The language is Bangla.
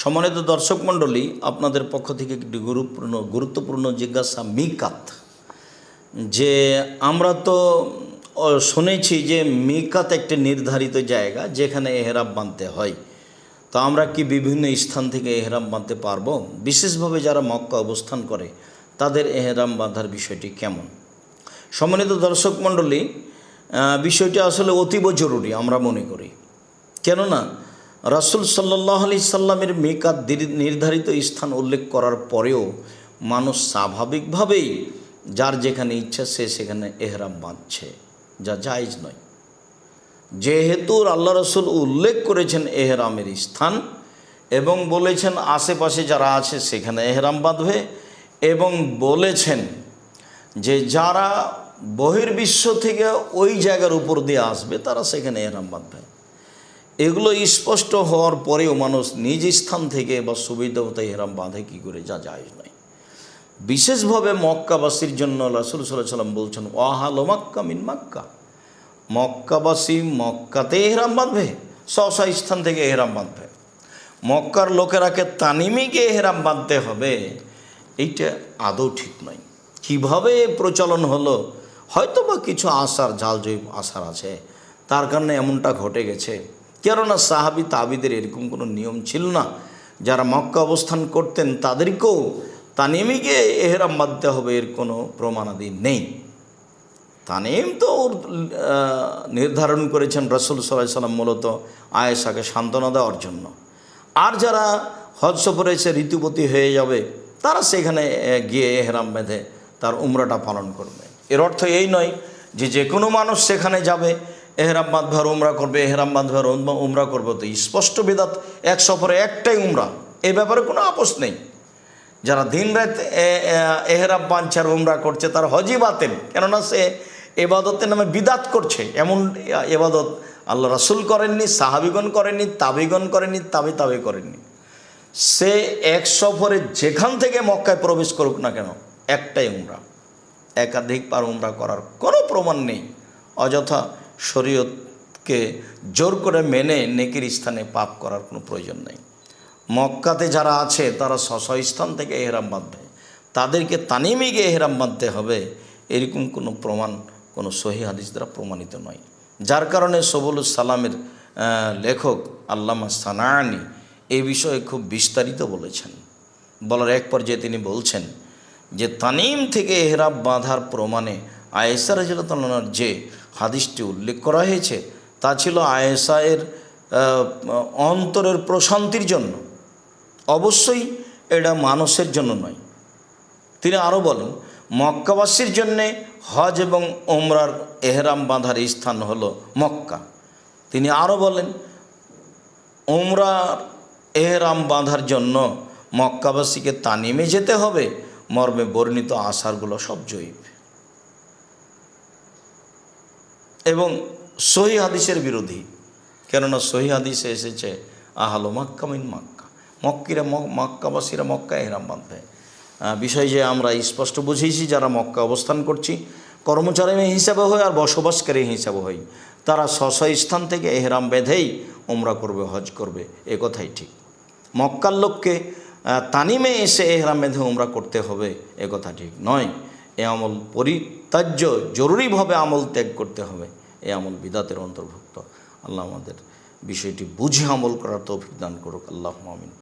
সম্মানিত দর্শক মণ্ডলী, আপনাদের পক্ষ থেকে একটি গুরুত্বপূর্ণ গুরুত্বপূর্ণ জিজ্ঞাসা মিকাত। যে আমরা তো শুনেছি যে মিকাত একটি নির্ধারিত জায়গা যেখানে এহরাম বাঁধতে হয়। তো আমরা কি বিভিন্ন স্থান থেকে এহরাম বাঁধতে পারব? বিশেষভাবে যারা মক্কা অবস্থান করে, তাদের এহরাম বাঁধার বিষয়টি কেমন? সম্মানিত দর্শক মণ্ডলী বিষয়টি আসলে অতীব জরুরি আমরা মনে করি। কেননা রাসুল সাল্লাহ আলি সাল্লামের মেকাত নির্ধারিত স্থান উল্লেখ করার পরেও মানুষ স্বাভাবিকভাবেই যার যেখানে ইচ্ছা সে সেখানে এহরাম বাঁধছে, যা জায়জ নয়। যেহেতু আল্লাহ রসুল উল্লেখ করেছেন এহরামের স্থান এবং বলেছেন আশেপাশে যারা আছে সেখানে এহরাম বাঁধবে এবং বলেছেন যে যারা বহির্বিশ্ব থেকে ওই জায়গার উপর দিয়ে আসবে তারা সেখানে এহরাম বাঁধবে। এগুলো স্পষ্ট হওয়ার পরেও মানুষ নিজ স্থান থেকে বা সুবিধা মতো এহরাম বাঁধে কী করে? যা যায় নয়। বিশেষভাবে মক্কাবাসীর জন্য রাসুল সাল্লাহ সাল্লাম বলছেন, ওয়াহালো মাক্কা মিন মাক্কা। মক্কাবাসী মক্কাতে এহরাম বাঁধবে স্বস্ব স্থান থেকে এহরাম বাঁধবে। মক্কার লোকেরাকে তানিমে গিয়ে এহরাম বাঁধতে হবে, এইটা আদৌ ঠিক নয়। কীভাবে প্রচলন হলো? হয়তো বা কিছু আশার জাল জৈব আশার আছে। তার কারণে এমনটা ঘটে গেছে। কেননা সাহাবি তাবিদের এরকম কোনো নিয়ম ছিল না। যারা মক্কা অবস্থান করতেন তাদেরকেও তানিমে গিয়ে এহরাম বাঁধতে হবে এর কোনো প্রমাণাদি নেই। তানিম তো নির্ধারণ করেছেন রসুল সাল্লাহ সাল্লাম মূলত আয়েশাকে সান্ত্বনা দেওয়ার জন্য। আর যারা হজ সফরে এসে ঋতুপতি হয়ে যাবে, তারা সেখানে গিয়ে এহরাম বেঁধে তার উমরাটা পালন করবে। এর অর্থ এই নয় যে যে কোনো মানুষ সেখানে যাবে এহরাম বাঁধবে আর উমরা করবে, এহরাম বাঁধবে আর উম- উমরা করবে। তো স্পষ্ট বেদাত এক সফরে একটাই উমরা। এ ব্যাপারে কোনো আপোষ নেই। যারা দিন রাত এহরাম বাঞ্চার উমরা করছে, তার হজই বাতেন কেননা সে এবাদতের নামে বিদাত করছে। এমন এবাদত আল্লাহ রাসুল করেননি, সাহাবিগণ করেননি, তাবিগণ করেননি, তাবি তাবি করেননি। সে এক সফরে যেখান থেকে মক্কায় প্রবেশ করুক না কেন, একটাই উমরা। একাধিক পার উমরা করার কোনো প্রমাণ নেই। অযথা শরীয়তকে জোর করে মেনে নেকির স্থানে পাপ করার কোনো প্রয়োজন নেই। মক্কাতে যারা আছে, তারা স্ব স্থান থেকে এহরাম বাঁধবে। তাদেরকে তানিমে গিয়ে এহরাম বাঁধতে হবে, এরকম কোনো প্রমাণ, কোনো সহি হাদিস দ্বারা প্রমাণিত নয়। যার কারণে সবুল সালামের লেখক আল্লামা সানানি এই বিষয়ে খুব বিস্তারিত বলেছেন। বলার এক পর্যায়ে তিনি বলছেন যে, তানিম থেকে এহরাম বাঁধার প্রমাণে আয়েসা রাজিয়ার যে হাদিসটি উল্লেখ করা হয়েছে, তা ছিল আয়েসায়ের অন্তরের প্রশান্তির জন্য। অবশ্যই এটা মানুষের জন্য নয়। তিনি আরও বলেন, মক্কাবাসীর জন্যে হজ এবং ওমরার এহরাম বাঁধার স্থান হলো মক্কা। তিনি আরও বলেন ওমরার এহরাম বাঁধার জন্য মক্কাবাসীকে তানিমে যেতে হবে, মর্মে বর্ণিত আশারগুলো সব জৈব এবং সহি হাদিসের বিরোধী। কেননা সহি হাদিসে এসেছে, আহালো মাক্কা মিন মাক্কা। মক্কিরা মক্কাবাসীরা মক্কা এহরাম বাঁধবে। বিষয় যে আমরা স্পষ্ট বুঝিয়েছি যারা মক্কা অবস্থান করছি কর্মচারী হিসাবে হয় আর বসবাসকারী হিসাবে হই তারা স্ব স্থান থেকে এহরাম বেঁধেই ওমরা করবে, হজ করবে, এ কথাই ঠিক। মক্কার লোককে তানিমে এসে এহরাম বেঁধে ওমরা করতে হবে, এ কথা ঠিক নয়। এ আমল পরিত্যাজ্য, জরুরিভাবে আমল ত্যাগ করতে হবে। এ আমল বিদাতের অন্তর্ভুক্ত। আল্লাহ আমাদের বিষয়টি বুঝে আমল করার তৌফিক দান করুক। আল্লাহ আমিন।